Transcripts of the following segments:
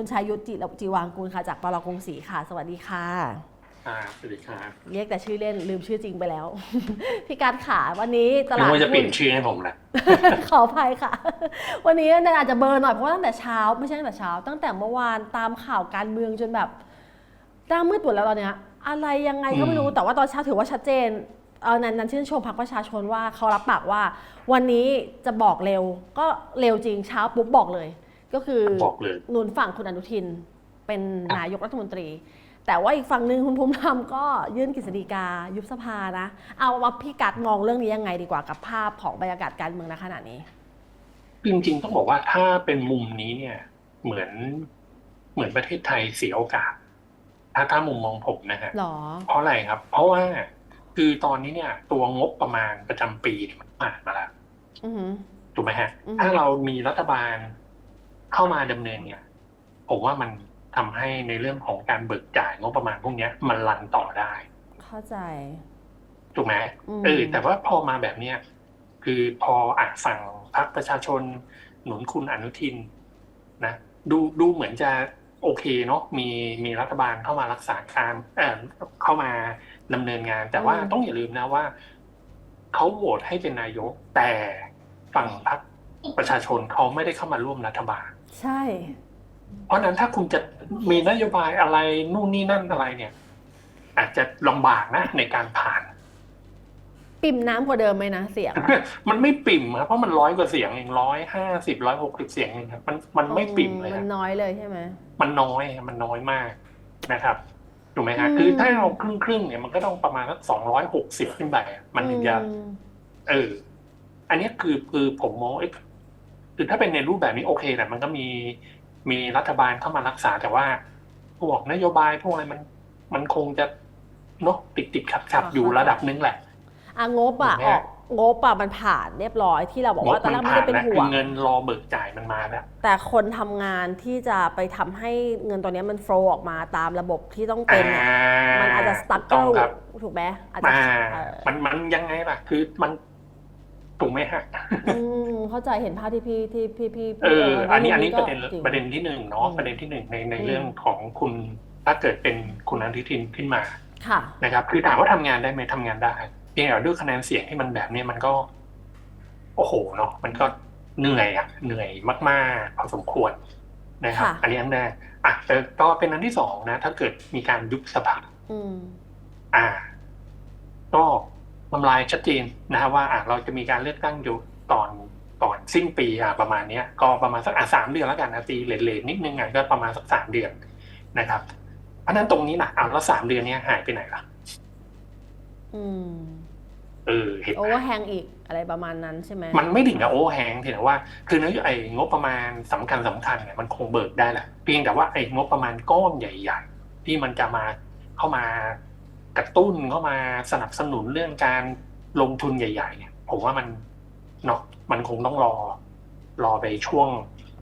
คุณชายยุทธจิรจีวางกูลค่ะจากปรกรุงศรีค่ะ สวัสดีค่ะ อ่าสวัสดีครับเรียกแต่ชื่อเล่นลืมชื่อจริงไปแล้ว พี่การขาวันนี้ตนึลากดว่าจะเปลี่ยนหุ้น ชื่อให้ผมแหละ ขออภัยค่ะ วันนี้เนี่ยอาจจะเบลอร์หน่อยเพราะว่าตั้งแต่เช้าไม่ใช่ตั้งแต่เช้า ตั้งแต่เมื่อวานตามข่าวการเมืองจนแบบหน้ามืดหมดแล้วตอนเนี้ยอะไรยังไงก็ไม่รู้อืม แต่ว่าตอนเช้าถือว่าชัดเจนเออนั้นนั้นชื่นชมพรรคประชาชนว่าเขารับปากว่า วันนี้จะบอกเร็วก็เร็วจริงเช้าปุ๊บบอกเลย ก็คือบอกเลย หนุนฝั่งคุณอนุทินเป็นนายกรัฐมนตรี แต่ว่าอีกฝั่งหนึ่งคุณภูมิธรรมก็ยื่นกฤษฎีกายุบสภานะ เอาว่าพี่กัดมองเรื่องนี้ยังไงดีกว่ากับภาพของบรรยากาศการเมืองณขณะนี้ จริงๆต้องบอกว่าถ้าเป็นมุมนี้เนี่ยเหมือนเหมือนประเทศไทยเสียโอกาส ถ้าถ้ามุมมองผมนะฮะหรอเพราะอะไรครับ เพราะว่าคือตอนนี้เนี่ย ตัวงบประมาณประจำปีเนี่ยมันผ่านมาแล้วอือหือถูกไหมฮะอือฮึถ้าเรามีรัฐบาล เข้ามาดำเนินเนี่ยผมว่ามันทำให้ในเรื่องของการเบิกจ่ายงบประมาณพวกเนี้ยมันรันต่อได้ เข้าใจถูกไหมอืมเออแต่ว่าพอมาแบบเนี้ยคือพออ่านฝั่งพรรคประชาชนหนุนคุณอนุทินนะดูดูเหมือนจะโอเคเนาะมีมีรัฐบาลเข้ามารักษาการเออเข้ามาดำเนินงาน แต่ว่าต้องอย่าลืมนะว่าเขาโหวตให้เป็นนายก แต่ฝั่งพรรคประชาชนเขาไม่ได้เข้ามาร่วมรัฐบาล ใช่ เพราะฉะนั้นถ้าคุณจะมีนโยบายอะไรนู่นนี่นั่นอะไรเนี่ย อาจจะลำบากนะในการผ่าน ปิ่มน้ำกว่าเดิมไหมนะเสียง มันไม่ปิ่มครับเพราะมันร้อยกว่าเสียงเองร้อยห้าสิบร้อยหกสิบเสียงเองครับมันมันไม่ปิ่มเลยมัคนรับน้อยเลยใช่ไหม มันน้อยมันน้อยมากนะครับถูกไหมฮะอืม คือถ้าเราครึ่งครึ่งๆเนี่ยมันก็ต้องประมาณสักสองร้อยหกสิบขึ้นไปอะมันถึงจะ อืม เออ อันเนี้ยคือคือผมมองเอ้ย คือถ้าเป็นในรูปแบบนี้โอเคแหละมันก็มีมีรัฐบาลเข้ามารักษาแต่ว่าพวกนโยบายพวกอะไรมัน มันคงจะเนาะติดติดขัดขัดๆอยู่ระดับนึงแหละอะงบอะถูกไหมออกงบอะมันผ่านเรียบร้อยที่เราบอกว่าตอนแรกไม่ได้เป็นแล้วห่คืวองเงินรอเบิกจ่ายมันมาแล้วแต่คนทำงานที่จะไปทำให้เงินตัวเนี้ยมันโฟลออกมาตามระบบที่ต้องเป็นเนี่ยมันอาจจะสตั๊กต้เกิองลครับถูกไหมอาจจะอ่าเออมันมันยังไงล่ะ คือมันถูกไหมฮะอืม เข้าใจเห็นภาพที่พี่ที่พี่พี่เอออันนี้อันนี้ก็ประเด็นจงประเด็นที่หนึ่งเนาะอืมประเด็นที่หนึ่งในในอืมเรื่องของคุณถ้าเกิดเป็นคุณอนุทินขึ้นมาค่ะนะครับ คือถามว่าทำงานได้ไหมทำงานได้เพียงแต่ด้วยคะแนนเสียงที่มันแบบเนี้ยมันก็ โอ้โหเนาะมันก็เหนื่อยอะเหนื่อยมากๆพอสมควรนะครับค่ะอันนี้อันแรกอะแต่ก็เป็นอันที่สองนะ ถ้าเกิดมีการยุบสภาอืมอ่า ก็ทำลายชัดเจนนะครับว่าอะเราจะมีการเลือกตั้งอยู่ก่อน ก่อนสิ้นปีอะประมาณเนี้ยก็ประมาณสักอะสามเดือนแล้วกันนะตีเลทๆนิดนึงอะก็ประมาณสักสามเดือนนะครับเพราะฉะนั้นตรงนี้นะอะแล้วสามเดือนเนี้ยหายไปไหนล่ะอืมเออเห็นโอไหมเวอร์แฮงอีกอะไรประมาณนั้นใช่ไหมมันไม่ถึงกับโอเวอร์แฮงแต่ว่า คือเนื้อไอ้งบประมาณสำคัญสำคัญเนี่ยมันคงเบิกได้แหละเพียงแต่ว่าไอ้งบประมาณก้อนใหญ่ ๆ ที่มันจะมาเข้ามากระตุ้นเข้ามาสนับสนุนเรื่องการลงทุนใหญ่ ๆ เนี่ย ผมว่ามัน เนาะมันคงต้องรอ รอไปช่วง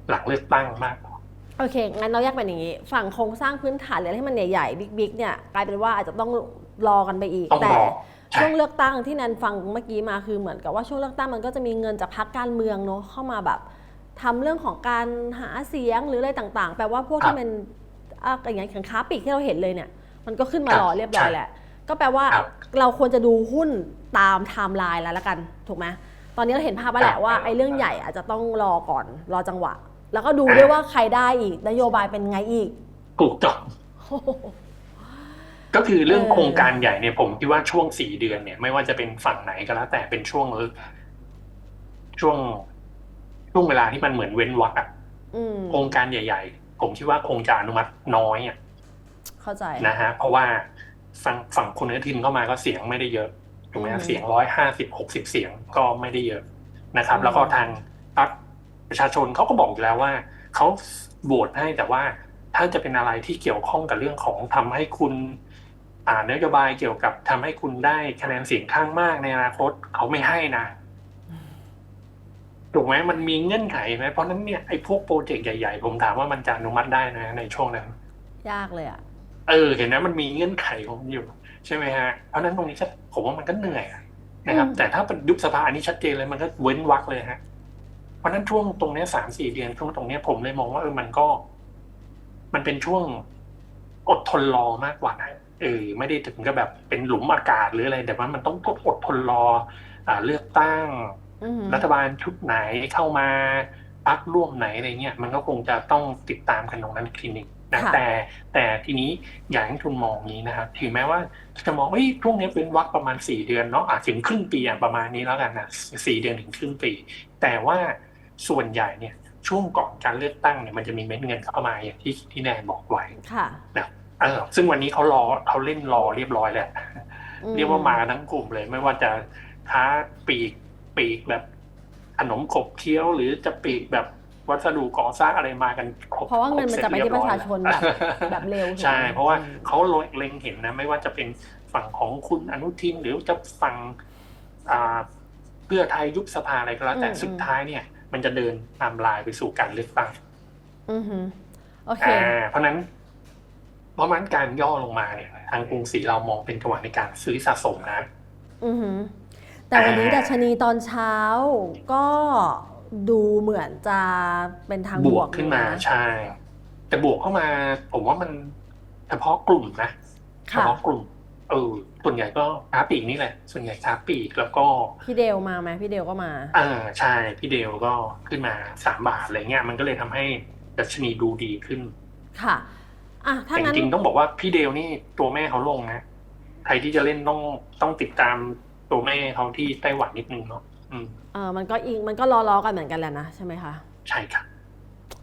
หลังเลือกตั้งมากกว่าโอเค งั้นเราแยกเป็นอย่างนี้ ฝั่งโครงสร้างพื้นฐานหรืออะไรที่มันใหญ่ๆ บิ๊กๆ เนี่ย กลายเป็นว่าอาจจะต้องรอกันไปอีก ต้องแต่รอ ใช่ ช่วงเลือกตั้งที่แนันฟังเมื่อกี้มาคือเหมือนกับว่าช่วงเลือกตั้งมันก็จะมีเงินจากพรรคการเมืองเนาะเข้ามาแบบทำเรื่องของการหาเสียงหรืออะไรต่างๆ แปลว่าพวกที่เป็นอะอย่างอย่างค้าปลีกที่เราเห็นเลยเนี่ย มันก็ขึ้นมารอเรียบร้อยแหละ ก็แปลว่าครับ เราควรจะดูหุ้นตามไทม์ไลน์แล้วละกัน ถูกไหม ตอนนี้เราเห็นภาพแล้วแหละครับว่าไอ้เรื่องใหญ่อาจจะต้องรอก่อนรอจังหวะ แล้วก็ดูด้วยว่าใครได้อีกนโยบายเป็นไงอีกถูกต้องโอ้โหก็คือเรื่องเออโครงการใหญ่เนี่ยผมคิดว่าช่วงสี่เดือนเนี่ย ไม่ว่าจะเป็นฝั่งไหนก็แล้ว แต่เป็นช่วงช่วงช่วงเวลาที่มันเหมือนเว้นวรรคอะอืมโครงการใหญ่ ๆ ผมคิดว่าคงจะอนุมัติน้อยอะเข้าใจนะฮะเพราะว่าฝั่งฝั่งคุณอนุทินเข้ามาก็เสียงไม่ได้เยอะ ถูกไหมอืฮะมเสียงร้อยห้าสิบหกสิบเสียงก็ไม่ได้เยอะนะครับอืมแล้วก็ทางพรรคประชาชนเขาก็บอกอยู่แล้วว่าเขาโหวตให้แต่ว่าถ้าจะเป็นอะไรที่เกี่ยวข้องกับเรื่องของทำให้คุณอ่านโยบายเกี่ยวกับทำให้คุณได้คะแนนเสียงข้างมากในอนาคตเขาไม่ให้นะถูกไหมมันมีเงื่อนไขไหมเพราะฉะนั้นเนี่ยไอ้พวกโปรเจกต์ใหญ่ๆ ผมถามว่ามันจะอนุมัติได้นะในช่วงนั้น ยากเลยอะ เออ เห็นไหมมันมีเงื่อนไขของมันอยู่ ใช่ไหมฮะเพราะฉะนั้นตรงนี้ก็ผมว่ามันก็เหนื่อยอะนะครับอืมแต่ถ้าเป็นยุบสภาอันนี้ชัดเจนเลยมันก็เว้นวักเลยฮะเพราะฉะนั้นช่วงตรงเนี้ยสามสี่เดือนช่วงตรงเนี้ยผมเลยมองว่าเออมันก็ มันเป็นช่วงอดทนรอมากกว่านะเออไม่ได้ถึงกับแบบเป็นหลุมอากาศหรืออะไร แต่ว่ามันต้องอดทนรอ อ่า เลือกตั้งอือหือรัฐบาลชุดไหนเข้ามาพักร่วมไหนอะไรเงี้ยมันก็คงจะต้องติดตามกันตรงนั้นคลินิก นะแต่แต่ทีนี้อย่างที่ทุนมองนี้นะครับถึงแม้ว่าจะมองว่าช่วงนี้เป็นวักประมาณสี่เดือนเนาะอาจถึงครึ่งปีอะประมาณนี้แล้วกันนะสี่เดือนถึงครึ่งปี แต่ว่าส่วนใหญ่เนี่ยช่วงก่อนการเลือกตั้งเนี่ยมันจะมีเม็ดเงินเข้ามาอย่างที่ที่แนนบอกไว้ค่ะเออซึ่งวันนี้เขารอเขาเล่นรอเรียบร้อยแล้วอืเรียกว่ามาทั้งกลุ่มเลย ไม่ว่าจะค้าปีกปีกแบบขนมขบเคี้ยวหรือจะปีกแบบ วัสดุก่อสร้างอะไรมากันครบเพราะว่าเงินมันจะไปที่ประชาชนแบบครบเสร็จเรียบร้อยแล้วแบบเร็วถูกไหมใช่ เพราะว่าอืมเขาเล็งเห็นนะ ไม่ว่าจะเป็นฝั่งของคุณอนุทินหรือจะฝั่งอ่าเพื่อไทยยุบสภาอะไรก็แล้วแต่สุดท้ายเนี่ย มันจะเดินตามลายไปสู่การเลือกตั้งอือหือโอเคอ่าเพราะฉะนั้นเพราะฉะนั้นการย่อลงมาเนี่ยทางกรุงศรีเรามองเป็นจังหวะในการซื้อสะสมนะ อือหือแต่วันนี้อ่าดัชนีตอนเช้าก็ ดูเหมือนจะเป็นทางบบววกกขึ้นมาอยู่ะใช่แต่บวกเข้ามา ผมว่ามันเฉพาะกลุ่มนะเฉค่ะพาะกลุ่มเออส่วนใหญ่ก็ค้าปลีกนี่แหละ ส่วนใหญ่ค้าปลีกแล้วก็ พี่เดลมาไหมพี่เดลก็มาอ่าใช่พี่เดลก็ขึ้นมาสามบาทอะไรเงี้ยมันก็เลยทำให้ดัชนีดูดีขึ้น ค่ะอะถ้าแต่จงั้นริงๆต้องบอกว่าพี่เดลนี่ตัวแม่เขาลงนะใครที่จะเล่นต้องต้องติดตามตัวแม่เขาที่ไต้หวันนิดนึงเนาะ อืมเออมันก็อิงมันก็ล้อๆกันเหมือนกันแหละนะใช่ไหมคะใช่ครับ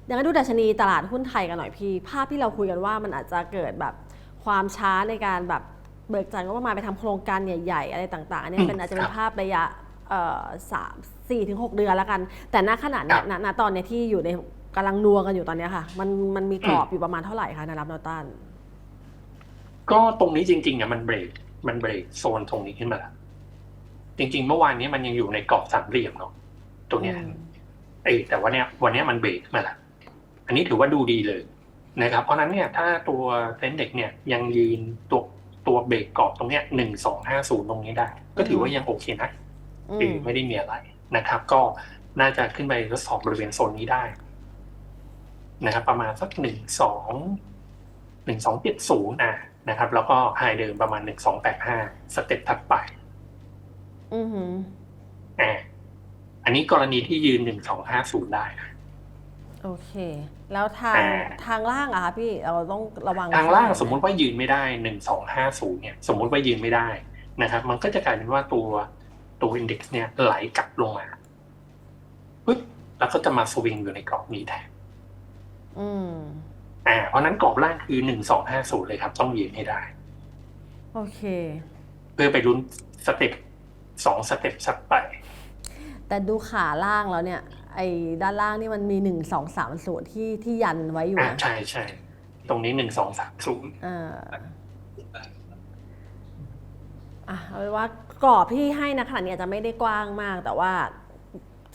ดังนั้นดูดัชนีตลาดหุ้นไทยกันหน่อยพี่ ภาพที่เราคุยกันว่ามันอาจจะเกิดแบบความช้าในการแบบเบิกจ่ายงบประมาณไปทำโครงการใหญ่ ๆ อะไรต่างๆอันอืเนี่ยมเป็นอาจจะเป็ครันบภาพระยะเอ่อสามสี่ถึงหกเดือนแล้วกัน แต่ณขณะเนี้ยครับณณตอนเนี้ยที่อยู่ในกำลังนัวกันอยู่ตอนเนี้ยค่ะ มันมันมีกรอบอืมอยู่ประมาณเท่าไหร่คะแนวรับแนวต้านก็ตรงนี้จริงๆอะมันเบรกมันเบรกโซนตรงนี้ขึ้นมาแล้ว จริง ๆ เมื่อวานนี้มันยังอยู่ในกรอบสามเหลี่ยมเนาะตัวเนี้ยอืมเอยแต่ว่าเนี้ยวันเนี้ยมันเบรกมาแล้วอันนี้ถือว่าดูดีเลยนะครับ เพราะฉะนั้นเนี่ยถ้าตัวเซ็นเด็กเนี่ยยังยืนตัวตัวเบรกกรอบตรงเนี้ยหนึ่งสองห้าศูนย์ตรงนี้ได้ ก็ถือว่ายังโอเคนะอืเออมไม่ได้มีอะไรนะครับ ก็น่าจะขึ้นไปทดสอบบริเวณโซนนี้ได้ นะครับ ประมาณสักหนึ่งสองหนึ่งสองเจ็ดศูนย์อะนะครับ แล้วก็ไฮเดิมประมาณหนึ่งสองแปดห้าสเต็ปถัดไป อือหืออ่าอันนี้กรณีที่ยืนหนึ่งสองห้าศูนย์ได้นะ โอเค แล้วทางอ่า ทางล่างอะคะพี่เราต้องระวังทางล่างช่วไหนสมมุติว่ายืนไม่ได้หนึ่งสองห้าศูนย์เนี่ยสมมุติว่ายืนไม่ได้นะครับ มันก็จะกลายเป็นว่าตัวตัวอินเด็กซ์เนี่ยไหลกลับลงมาปึ๊บแล้วก็จะมาสวิงอยู่ในกรอบนี้แทนอืมอ่าเพราะฉะนั้นกรอบล่างคือหนึ่งสองห้าศูนย์เลยครับ ต้องยืนให้ได้ โอเค เพื่อไปลุ้นสเต็ป สองสเต็ปสัดไป แต่ดูขาล่างแล้วเนี่ย ไอ้ด้านล่างนี่มันมีหนึ่งสองสามส่วนที่ที่ยันไว้อยู่อ่านะใช่ใช่ตรงนี้หนึ่งสองสามศูนย์อ่าอะเอาเป็นว่ากรอบที่ให้นะขนาดนี้อาจจะไม่ได้กว้างมาก แต่ว่า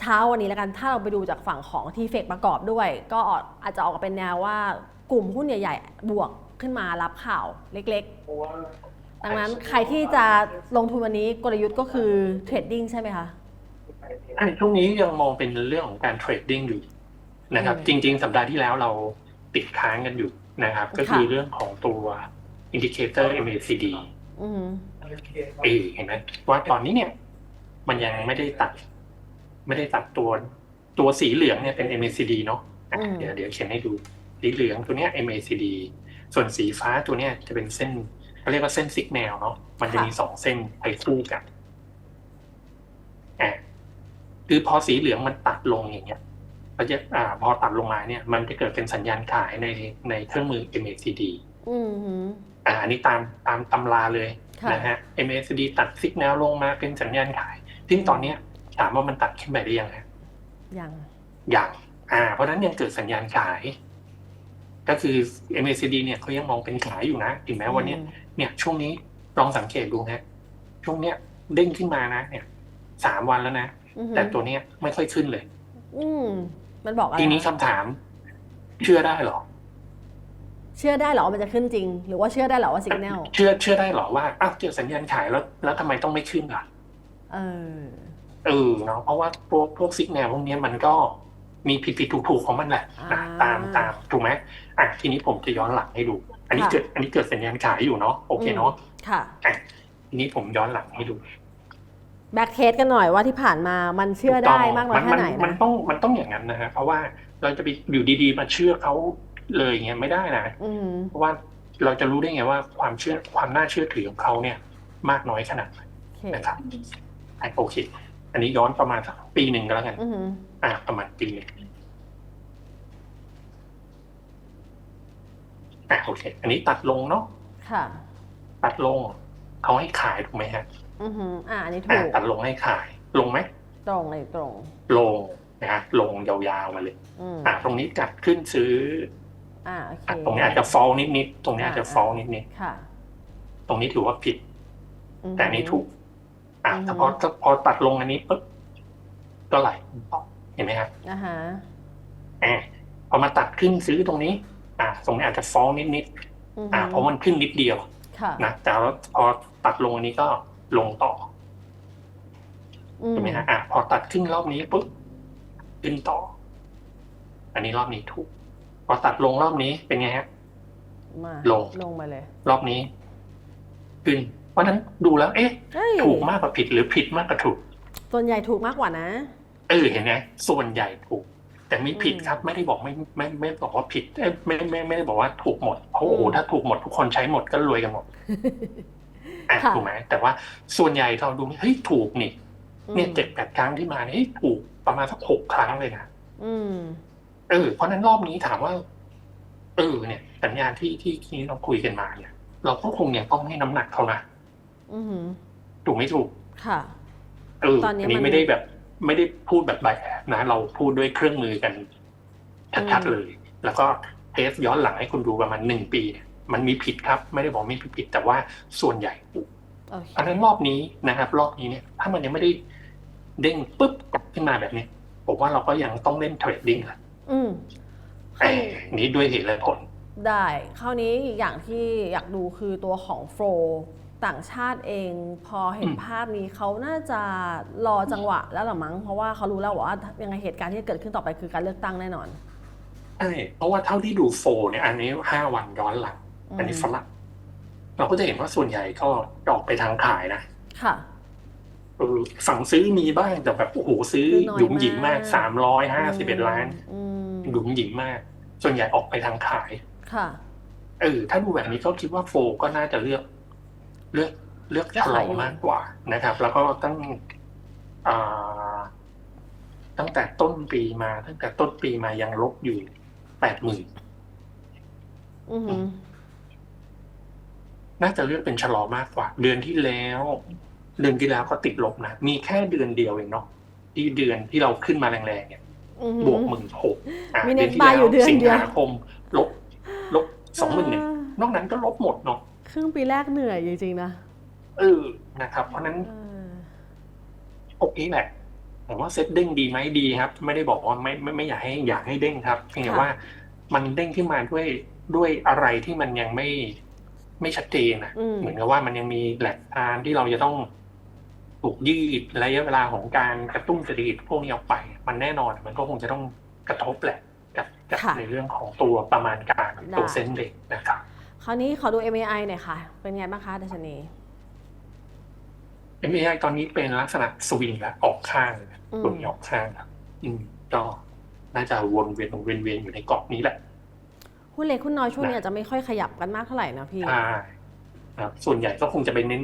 เช้าวันนี้แล้วกันถ้าเราไปดูจากฝั่งของทีเฟกประกอบด้วย ก็อาจจะออกมาเป็นแนวว่ากลุ่มหุ้นใหญ่ ๆ บวกขึ้นมารับข่าวเล็ก ๆ ดังนั้นใครที่จะลงทุนวันนี้กลยุทธ์ก็คือเทรดดิ้งใช่ไหมคะอ่าช่วงนี้ยังมองเป็นเรื่องของการเทรดดิ้งอยู่นะครับอืมจริง ๆ สัปดาห์ที่แล้วเราติดค้างกันอยู่นะครับ ก็คือค่ะเรื่องของตัวอินดิเคเตอร์ MACD อือหือเออเห็นไหมว่าตอนนี้เนี่ย มันยังไม่ได้ตัด ไม่ได้ตัดตัวตัวสีเหลืองเนี่ยเป็น MACD เนาะอะอืมเดี๋ยวเดี๋ยวเขียนให้ดูสีเหลืองตัวเนี้ย MACD ส่วนสีฟ้าตัวเนี้ยจะเป็นเส้น เขาเรียกว่าเส้นซิกแนลเนาะมันจะมีสองเส้นไปคู่กันอะคือพอสีเหลืองมันตัดลงอย่างเงี้ยก็จะอ่า พอตัดลงมาเนี่ย มันจะเกิดเป็นสัญญาณขายในในเครื่องมือ MACD อือหืออ่าอันนี้ตามตามตำราเลยค่ะนะฮะ MACD ตัดซิกแนลลงมาเป็นสัญญาณขาย ซึ่งตอนเนี้ยถามว่ามันตัดขึ้นไปได้ยังไงยังอย่างอ่า เพราะฉะนั้นยังเกิดสัญญาณขาย ก็คือ MACD เนี่ยเขายังมองเป็นขายอยู่นะ ถึงแม้วันเนี้ยอืม เนี่ยช่วงนี้ลองสังเกตดูฮะช่วงเนี้ยเด้งขึ้นมานะเนี่ยสามวันแล้วนะอือหือแต่ตัวเนี้ยไม่ค่อยขึ้นเลย อืมมันบอกอะไรทีนี้คะคำถาม เชื่อได้เหรอ เชื่อได้เหรอว่ามันจะขึ้นจริง หรือว่าเชื่อได้เหรอว่าสิกแนลเชื่อเชื่อได้เหรอว่าอ้าวเจอสัญญาณขายแล้วแล้วทำไมต้องไม่ขึ้นล่ะเออเออเนาะเพราะว่าพวกพวกซิกแนลพวกเนี้ยมันก็มีผิดผิดถูกถูกๆของมันแหละนะอ่าตามตามถูกไหมอะทีนี้ผมจะย้อนหลังให้ดู อันนี้ค่ะเกิดอันนี้เกิดสัญญาณขายอยู่เนาะโอเคเนาะค่ะอะทีนี้ผมย้อนหลังให้ดูแบ็กเทสกันหน่อยว่าที่ผ่านมามันเชื่อได้มากน้อยแค่ไหนมันนะต้องมันต้องอย่างนั้นนะฮะเพราะว่าเราจะไปอยู่ดีๆมาเชื่อเขาเลยอย่างเงี้ยไม่ได้นะอืมเพราะว่าเราจะรู้ได้ไงว่าความเชื่อความน่าเชื่อถือของเขาเนี่ย มากน้อยขนาดไหนโอเคนะครับอะโอเค อันนี้ย้อนประมาณสักปีหนึ่งก็แล้วกันอือหืออะประมาณปีหนึ่ง อะโอเค อันนี้ตัดลงเนาะค่ะ ตัดลงเขาให้ขายถูกไหมฮะอือหืออ่าอันนี้ถูอะกตัดลงให้ขาย ลงไหมตรงเลยตรง ลงนะฮะลงยาวๆมาเลยอืมอะตรงนี้กัดขึ้นซื้ออ่าโอเคอะตรงนี้อาจจะฟอลนิดๆตรงนี้อาจจะฟอลนิดค่ะๆตรงนี้ถือว่าผิด อือหือแต่อันนี้ถูกอะอืมแต่พอพอตัดลงอันนี้ปุ๊บก็ไหลต่อเห็นไหมครับอ่าฮะ อะพอมาตัดขึ้นซื้อตรงนี้ อะตรงนี้อาจจะฟอลนิดอือๆหือะเพราะมันขึ้นนิดเดียวค่ะนะแต่ว่าพอตัดลงอันนี้ก็ลงต่ออืมถูกไหมฮะอะพอตัดขึ้นรอบนี้ปุ๊บขึ้นต่อ อันนี้รอบนี้ถูก พอตัดลงรอบนี้เป็นไงฮะมาลงลงมาเลย รอบนี้ขึ้น เพราะฉะนั้นดูแล้ว เอ๊ะเฮ้ยถูกมากกว่าผิดหรือผิดมากกว่าถูก ส่วนใหญ่ถูกมากกว่านะ เออเห็นไหมส่วนใหญ่ถูก แต่มีผิดอืมครับไม่ได้บอกไม่ไม่ไม่ไม่บอกว่าผิดเอ้ยไม่ไม่ไม่ได้บอกว่าถูกหมดเพราะโอ้โหอืมถ้าถูกหมดทุกคนใช้หมดก็รวยกันหมดอะค่ะถูกไหมแต่ว่าส่วนใหญ่เราดูเฮ้ยถูกนี่อืมเนี่ยเจ็ดแปดครั้งที่มาเนี่ยเฮ้ยถูกประมาณสักหกครั้งเลยนะอืมเออเพราะฉะนั้นรอบนี้ถามว่า เออ เนี่ย สัญญาณที่ที่ที่เราคุยกันมาเนี่ย เราก็คงยังต้องให้น้ำหนักเขานะอือหือถูกไม่ถูก ค่ะเออตอนนี้อันนี้มันไม่ได้แบบ ไม่ได้พูดแบบใบแอบนะ เราพูดด้วยเครื่องมือกันชัดอืมๆเลย แล้วก็เทสย้อนหลังให้คุณดูประมาณหนึ่งปีเนี่ยมันมีผิดครับ ไม่ได้บอกไม่ผิด แต่ว่าส่วนใหญ่ถูกโอเคอันนั้นรอบนี้นะครับ รอบนี้เนี่ย ถ้ามันยังไม่ได้เด้งปุ๊บกลับขึ้นมาแบบนี้ผมว่าเราก็ยังต้องเล่นเทรดดิ้งแหละอืมแต่นี้ด้วยเหตุและผลได้ คราวนี้อีกอย่างที่อยากดูคือตัวของโฟล ต่างชาติเองพอเห็นอืมภาพนี้เขาน่าจะรอจังหวะแล้วหรือมั้งเพราะว่าเขารู้แล้วว่ายังไงเหตุการณ์ที่จะเกิดขึ้นต่อไปคือการเลือกตั้งแน่นอนใช่เพราะว่าเท่าที่ดูโฟเนี่ยอันนี้ห้าวันย้อนหลัง อันนี้ฝรั่งเราก็จะเห็นว่าส่วนใหญ่ก็ออกไปทางขายนะ ค่ะเออฝั่งซื้อมีบ้างแต่แบบโอ้โหซื้อซื้อน้อยหยุมหยิมมากมากสามร้อยห้าสิบเอ็ดล้านอืมหยุมหยิมมาก ส่วนใหญ่ออกไปทางขาย ค่ะเออถ้าดูแบบนี้ก็คิดว่าโฟก็น่าจะเลือก เลือกเลือกเลือกชะลขาอยอยู่มากกว่านะครับ แล้วก็ตั้งอ่าตั้งแต่ต้นปีมา ตั้งแต่ต้นปีมายังลบอยู่แปดหมื่นอือหือน่าจะเลือกเป็นชะลอมากกว่า เดือนที่แล้ว เดือนที่แล้วก็ติดลบนะมีแค่เดือนเดียวเองเนาะที่เดือนที่เราขึ้นมาแรงๆเนี่ยอือหือบวกหมื่นหกมีเน็ตบายอยู่เดือนสิงเดียวหาคมลบลบสองหมื่นหนึ่งนอกนั้นก็ลบหมดเนาะ ครึ่งปีแรกเหนื่อยจริงๆนะเออนะครับ เพราะฉะนั้นเออโอเคแหละผมว่าเซ็ตเด้งดีไหมดีครับ ไม่ได้บอกว่าไม่ไม่ไม่อยากให้อยากให้เด้งครับเพียงแต่ว่ามันเด้งขึ้นมาด้วยด้วยอะไรที่มันยังไม่ไม่ชัดเจนนะอืมเหมือนกับว่ามันยังมีแหล่งทางที่เราจะต้องถูกยืดระยะเวลาของการกระตุ้นเศรษฐกิจพวกนี้ออกไป มันแน่นอนมันก็คงจะต้องกระทบแหละกับกับค่ะในเรื่องของตัวประมาณการได้ตัวเซ็นเด็กนะครับ คราวนี้ขอดู MAI หน่อยค่ะ เป็นไงบ้างคะดัชนี MAI ตอนนี้เป็นลักษณะสวิงแล้วออกข้างเลยนะอืมตัวนี้ออกข้างครับ อืมก็น่าจะวนเวียนวนเวียนเวียนอยู่ในกรอบนี้แหละหุ้นเล็กหุ้นน้อยช่วงนี้นะอาจจะไม่ค่อยขยับกันมากเท่าไหร่นะพี่ใช่ครับส่วนใหญ่ก็คงจะไปเน้น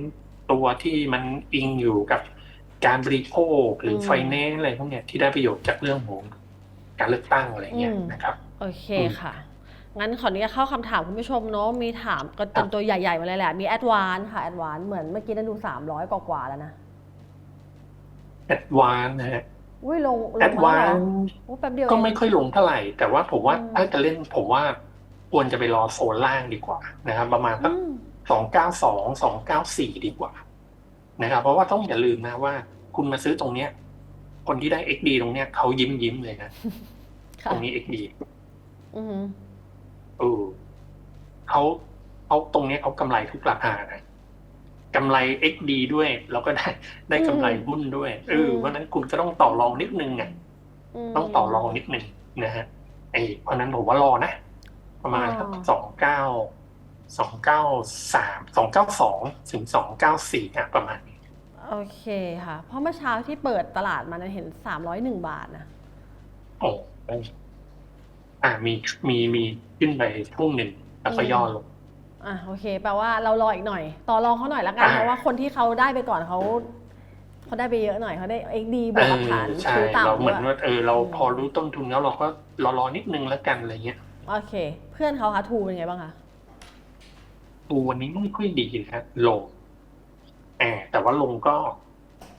ตัวที่มันอิงอยู่กับการบริโภคหรือมไฟแนนซ์อะไรพวกเนี้ยที่ได้ประโยชน์จากเรื่องของการเลือกตั้งอะไรเงี้ยอืมนะครับ โอเคอืมค่ะ งั้นขออนุญาตเข้าคำถามคุณผู้ชมเนาะมีถามกันครัเป็นบตัวใหญ่ๆมาเลยแหละ มีแอดวานค่ะแอดวานเหมือนเมื่อกี้ได้ดู 300 กว่าๆแล้วนะแอดวานนะฮะอุ้ยลงลแองดมาวาแล้วนเหรอโอ้แป๊บเดียวก็เองไม่ค่อยลงเท่าไหร่ แต่ว่าผมว่าอืม ถ้าจะเล่นผมว่าควรจะไปรอโซนล่างดีกว่านะครับประมาณสัก อืมสองเก้าสองสองเก้าสี่ดีกว่านะครับ เพราะว่าต้องอย่าลืมนะว่า คุณมาซื้อตรงเนี้ย คนที่ได้ XD ตรงเนี้ยเขายิ้มยิ้มเลยนะ ค่ะตรงนี้ XD อือหือ เออเขาเขาตรงเนี้ยเขากำไรทุกราคานะกำไร XD ด้วย แล้วก็ได้ได้กำไรหุ้นด้วยเออเพราะฉะนั้นคุณก็ต้องต่อรองนิดนึงอะมต้องต่อรองนิดหนึ่งนะฮะไอ้เพราะฉะนั้นผมว่ารอนะ ประมาณสักอ๋อสองเก้าสองเก้าสามสองเก้าสองถึงสองเก้าสี่ะประมาณนี้โอเคค่ะ เพราะเมื่อเช้าที่เปิดตลาดมาเนี่ยเห็น301บาทนะโอ้ อ่ามีมีมีขึ้นไปช่วงหนึ่งแล้วก็ย่อลงอะโอเค แปลว่าเรารออีกหน่อย ต่อรองเขาหน่อยละกันอ่าเพราะว่าคนที่เขาได้ไปก่อนเขาเขาได้ไปเยอะหน่อยเขาได้ XD บเอวกกับอฐานใช่ซื้อเราต่ำเหมือนด้วยว่าเออเราอืมพอรู้ต้นทุนแล้วเราก็รอรอนิดนึงแล้วกันอะไรเงี้ยโอเค เพื่อนเขาคะทูเป็นไงบ้างคะดูวันนี้ไม่ค่อยดีนะลงแอบแต่ว่าลงก็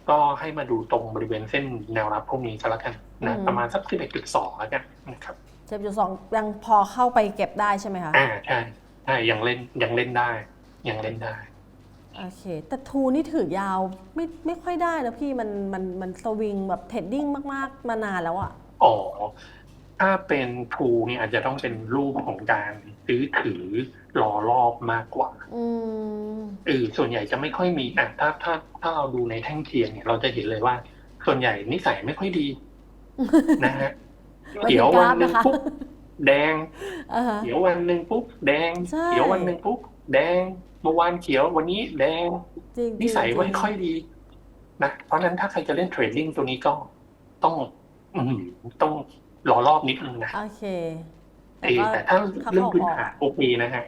ก็ให้มาดูตรงบริเวณเส้นแนวรับพวกนี้ก็แล้วกันนะประมาณสักสิบเอ็ดจุดสองแล้วกันนะครับ เจ็ดจุดสองยังพอเข้าไปเก็บได้ใช่ไหมคะ อ่าใช่ใช่ยังเล่นยังเล่นได้ ยังเล่นได้ โอเค แต่ทูนี่ถือยาวไม่ไม่ค่อยได้นะพี่มันมันมันสวิงแบบเทรดดิ้งมาก ๆ มานานแล้วอะอ๋อ ถ้าเป็นทูเนี่ยอาจจะต้องเป็นรูปของการซื้อถือรอรอบมากกว่าอืมเออส่วนใหญ่จะไม่ค่อยมีอะถ้าถ้าถ้าเราดูในแท่งเทียนเนี่ยเราจะเห็นเลยว่า ส่วนใหญ่นิสัยไม่ค่อยดี นะฮะหมายถึง เดี๋ยววันหนึ่งกราฟนะคะปุ๊บแดงอ่าฮะเดี๋ยววันหนึ่งปุ๊บแดง ใช่เดี๋ยววันหนึ่งปุ๊บแดงเมื่อวานเขียววันนี้แดงจริงๆนิสัยจริงไม่ค่อยดีนะเพราะฉะนั้นถ้าใครจะเล่นเทรดดิ้งตัวนี้ก็ต้อง อืมต้องรอรอบนิดนึงนะ โอเคเออแต่ถ้าเข้าเรื่องออกพื้นฐานโอเคนะฮะ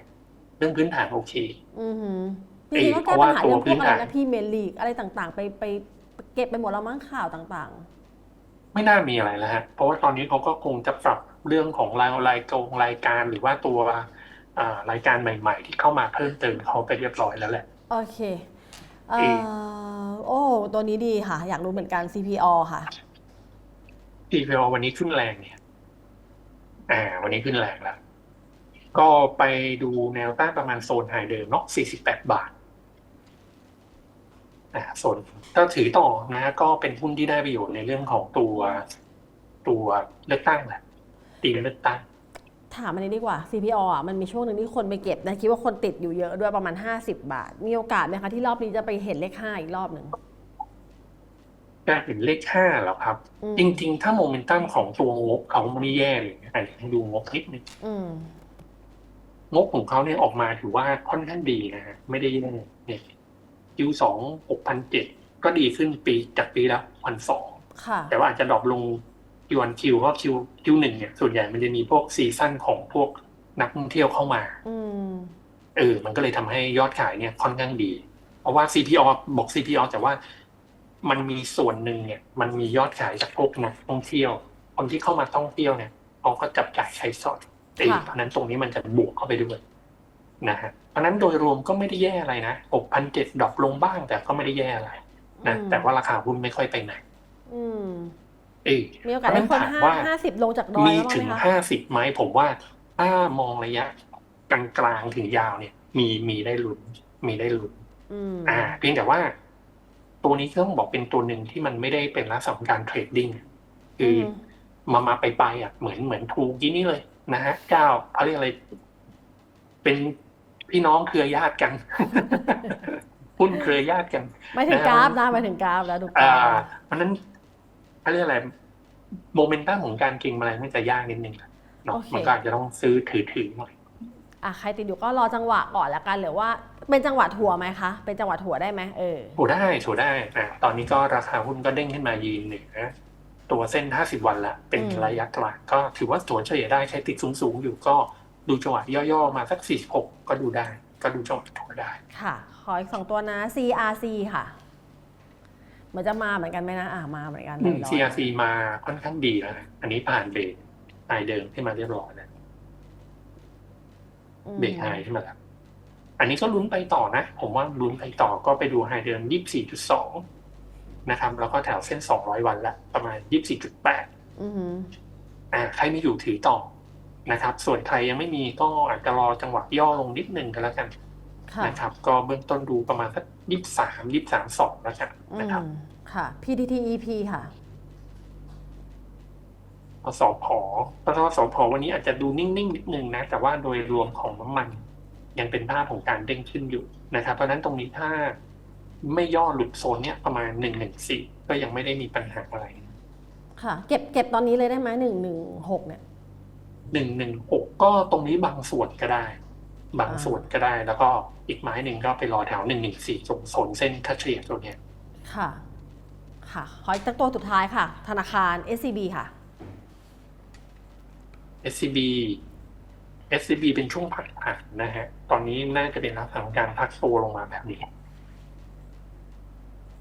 เรื่องพื้นฐานโอเค อือหือจเอ่ริองๆก็เพแก้ราะปัญว่าหาตัวเรื่องพพื้วกนอะไรฐานนะพี่เมลลีกอะไรต่างๆ ไปไปเก็บไปหมดแล้วมั้งข่าวต่าง ไม่น่ามีอะไรแล้วฮะ เพราะว่าตอนนี้เขาก็คงจะปรับเรื่องของรายรายกงรายการหรือว่าตัวอ่ารายการใหม่ ๆ ที่เข้ามาเพิ่มเติมเขาไปเรียบร้อยแล้วแหละๆโอเคเอ่อโอ้ตัวนี้ดีค่ะ อยากรู้เหมือนกัน CPO ค่ะ CPO วันนี้ขึ้นแรงเนี่ย อ่า วันนี้ขึ้นแรงแล้ว ก็ไปดูแนวต้านประมาณโซนไฮเดิมเนาะ48 บาท อ่าโซนถ้าถือต่อนะก็เป็นหุ้นที่ได้ประโยชน์ในเรื่องของตัวตัวเลือกตั้งแหละตีมเลือกตั้งถามอันนี้ดีกว่า CPO อะมันมีช่วงหนึ่งที่คนไปเก็บนะคิดว่าคนติดอยู่เยอะด้วยประมาณ 50 บาท มีโอกาสไหมคะที่รอบนี้จะไปเห็นเลขห้าอีกรอบหนึ่งก็เห็นเลขห้าแล้วครับอืมจริง ๆ ถ้าโมเมนตัมของตัวงบเขาไม่แย่เลยนะอะให้ดูงบนิดนึงอืมงบของเขาเนี่ยออกมาถือว่าค่อนข้างดีนะฮะไม่ได้แย่เนี่ย คิวสองหกพันเจ็ดก็ดีขึ้นปีจากปีละพันสองค่ะแต่ว่าอาจจะดรอปลงคิววันคิวเพราะคิวคิวหนึ่งเนี่ยส่วนใหญ่มันจะมีพวกซีซั่นของพวกนักท่องเที่ยวเข้ามาอืมเออ มันก็เลยทำให้ยอดขายเนี่ยค่อนข้างดี เพราะว่า CPO บอก CPO แต่ว่ามันมีส่วนหนึ่งเนี่ย มันมียอดขายจากพวกนักท่องเที่ยว คนที่เข้ามาท่องเที่ยวเนี่ยเขาก็จับจ่ายใช้สอยเออค่ะเพราะฉะนั้นตรงนี้มันจะบวกเข้าไปด้วย นะฮะเพราะฉะนั้นโดยรวมก็ไม่ได้แย่อะไรนะ6,007ดรอปลงบ้างแต่ก็ไม่ได้แย่อะไรนะอืมแต่ว่าราคาหุ้นไม่ค่อยไปไหนอืมเออมีโอกาสได้คนถามห้าว่าห้าสิบลงจากดอยมีแล้วบ้างถึงไหมคะห้าสิบไหมผมว่าถ้ามองระยะกลางๆถึงยาวเนี่ย มีมีได้ลุ้นมีได้ลุ้นอืมอ่าเพียงแต่ว่า ตัวนี้ต้องบอกเป็นตัวหนึ่งที่มันไม่ได้เป็นลักษณะของการเทรดดิ้งคืออมมามาไปไปอะเหมือนเหมือนทูกี้นี่เลยนะฮะเจ้าเขาเรียกอะไร เป็น พี่น้องเครือญาติกันหุ้นเครือญาติกันไม่ถึงกราฟนะไม่ถึงกราฟแล้วดูกอ่าราฟเพราะฉะนั้นเขาเรียกอะไรโมเมนตัมของการเก็งอะไรมันจะยากนิดนึงอะเนาะมันก็อาจจะต้องซื้อถือถือหน่อยอะใครติดอยู่ก็รอจังหวะก่อนละกันหรือว่าเป็นจังหวะถั่วไหมคะ เป็นจังหวะถั่วได้ไหมเออถูได้ถูได้อะตอนนี้ก็ราคาหุ้นก็เด้งขึ้นมายืนเหนือตัวเส้น 50 วันละเป็นอืมระยะกลางก็ถือว่าตัวเฉลี่ยได้ใครติดสูงๆอยู่ก็ ดูจังหวะย่อๆมาสัก 46 ก็ดูได้ ก็ดูจังหวะถูได้ ค่ะ ขออีกสองตัวนะ CRC ค่ะ เหมือนจะมาเหมือนกันไหมนะ อ่ามาเหมือนกันอืมลอยๆ CRC มาค่อนข้างดีแล้วนะอันนี้ผ่านเบรกไฮเดิมที่มาเรียบร้อยแล้วอืมเบรกไฮขึ้นมาแล้วอันนี้ก็ลุ้นไปต่อนะ ผมว่าลุ้นไปต่อก็ไปดูไฮเดิม 24.2 นะครับ แล้วก็แถวเส้น 200 วันละประมาณ 24.8 อือหืออ่าใครไม่อยู่ถือต่อ นะครับ ส่วนใครยังไม่มีก็อาจจะรอจังหวะย่อลงนิดนึงกันแล้วกันค่ะนะครับ ก็เบื้องต้นดูประมาณสักยี่สามยี่สามสองแล้วกันอืนะครับมค่ะ PTTEP ค่ะพอสอพอพอสอพอวันนี้อาจจะดูนิ่งๆนิดนึงนะ แต่ว่าโดยรวมของน้ำมัน ยังเป็นภาพของการเด้งขึ้นอยู่นะครับ เพราะฉะนั้นตรงนี้ถ้าไม่ย่อหลุดโซนเนี้ยประมาณหนึ่งหนึ่งสี่ก็ยังไม่ได้มีปัญหาอะไร ค่ะ เก็บเก็บตอนนี้เลยได้ไหมหนึ่งหนึ่งหกเนี่ย หนึ่งหนึ่งหกก็ตรงนี้บางส่วนก็ได้ บางส่วนก็ได้ แล้วก็อีกไม้หนึ่งก็ไปรอแถวหนึ่งหนึ่งสี่ตรงโซนเส้นค่าเฉลี่ยตัวเนี้ยค่ะ ค่ะ ขออีกสักตัวสุดท้ายค่ะ ธนาคาร SCB ค่ะ SCB SCB เป็นช่วงผักผ่านนะฮะ ตอนนี้น่าจะเป็นลักษณะของการพักตัวลงมาแบบนี้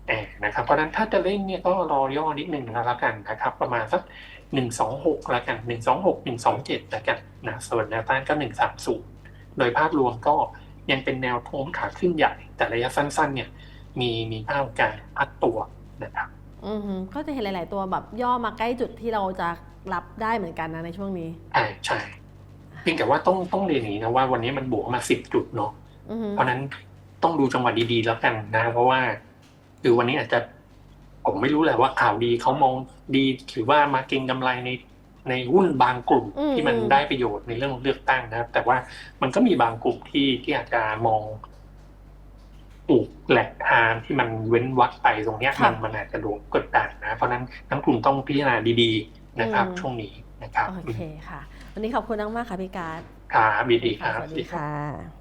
แอบนะครับ เพราะฉะนั้นถ้าจะเล่นเนี่ยก็รอย่อนิดหนึ่งแล้วกันนะครับ ประมาณสัก หนึ่งสองหกแล้วกันหนึ่งสองหกหนึ่งสองเจ็ดแล้วกันนะส่วนแนวต้านก็หนึ่งสามศูนย์โดยภาพรวมก็ยังเป็นแนวโน้มขาขึ้นใหญ่ แต่ระยะสั้นๆ เนี่ยมีมีภาพของการพักตัวนะครับอือฮึก็จะเห็นหลาย ๆ ตัวแบบย่อมาใกล้จุดที่เราจะรับได้เหมือนกันนะในช่วงนี้ใช่ใช่เพียงแต่ว่าต้องต้องเรียนอย่างนี้นะว่าวันนี้มันบวกมาสิบจุดเนาะอือฮึเพราะฉะนั้นต้องดูจังหวะดี ๆ แล้วกันนะ เพราะว่าคือวันนี้อาจจะ ผมไม่รู้แหละว่าข่าวดีเขามองดีหรือว่ามาเก็งกำไรในในหุ้นบางกลุ่มที่มันได้ประโยชน์ในเรื่องเลือกตั้งนะครับ แต่ว่ามันก็มีบางกลุ่มที่ที่อาจจะมองถูกแหลกทางที่มันเว้นวักไปตรงเนี้ยมันมันอาจจะโดนกดดันนะ เพราะฉะนั้นนักกลุ่มต้องพิจารณาดีๆนะครับ ช่วงนี้นะครับโอเคค่ะ วันนี้ขอบคุณมากๆค่ะพี่การ์ดครับดีๆครับสวัสดีค่ะ